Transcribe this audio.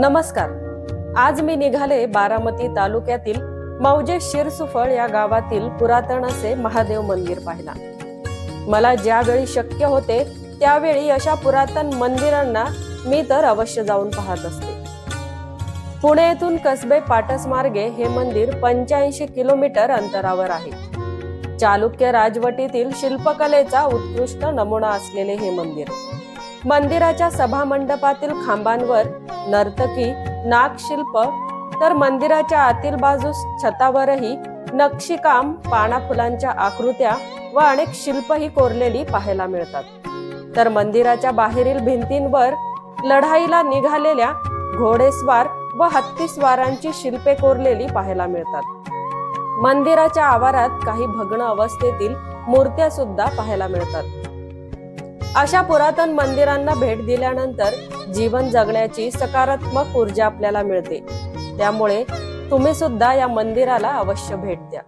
नमस्कार. आज मी निघाले बारामती तालुक्यातील मौजे शिरसुफळ या गावातील पुरातन असे महादेव मंदिर पाहिला मला ज्यावेळी शक्य होते त्यावेळी अशा पुरातन मंदिरांना मी तर अवश्य जाऊन पाहत असते. पुणे येथून कसबे पाटस मार्गे हे मंदिर पंच्याऐंशी किलोमीटर अंतरावर आहे. चालुक्य राजवटीतील शिल्पकलेचा उत्कृष्ट नमुना असलेले हे मंदिर. मंदिराच्या सभामंडपातील खांबांवर नर्तकी नागशिल्प तर मंदिराच्या आतील बाजूस छतावरही नक्षीकाम पानाफुलांच्या आकृत्या व अनेक शिल्पही कोरलेली पाहायला मिळतात. तर मंदिराच्या बाहेरील भिंतींवर लढाईला निघालेल्या घोडेस्वार व हत्तीस्वारांची शिल्पे कोरलेली पाहायला मिळतात. मंदिराच्या आवारात काही भग्न अवस्थेतील मूर्त्या सुद्धा पाहायला मिळतात. अशा पुरातन मंदिरांना भेट दिल्यानंतर जीवन जगण्याची सकारात्मक ऊर्जा आपल्याला मिळते. त्यामुळे तुम्ही सुद्धा या मंदिराला अवश्य भेट द्या.